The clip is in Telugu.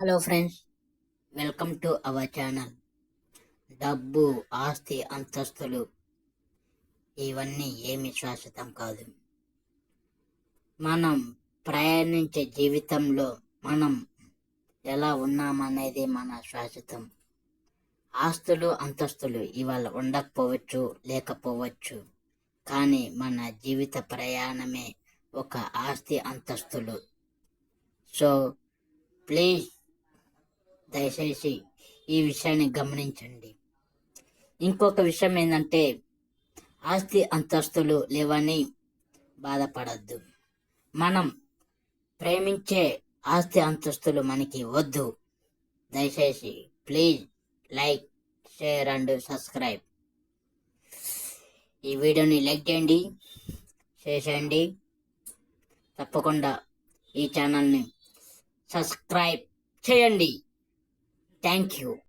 Hello friends welcome to our channel. డబ్బు ఆస్తి అంతస్తులు ఇవన్నీ ఏమి శాశ్వతం కాదు. మనం ప్రయాణించే జీవితంలో మనం ఎలా ఉన్నామనేది మన శాశ్వతం. ఆస్తులు అంతస్తులు ఇవాళ ఉండకపోవచ్చు లేకపోవచ్చు. కానీ మన జీవిత ప్రయాణమే ఒక ఆస్తి అంతస్తులు. సో ప్లీజ్ దయచేసి ఈ విషయాన్ని గమనించండి. ఇంకొక విషయం ఏంటంటే ఆస్తి అంతస్తులు లేవని బాధపడద్దు. మనం ప్రేమించే ఆస్తి అంతస్తులు మనకి వద్దు. దయచేసి please like share and subscribe. ఈ వీడియోని లైక్ చేయండి షేర్ చేయండి. తప్పకుండా ఈ ఛానల్ని సబ్స్క్రైబ్ చేయండి. Thank you.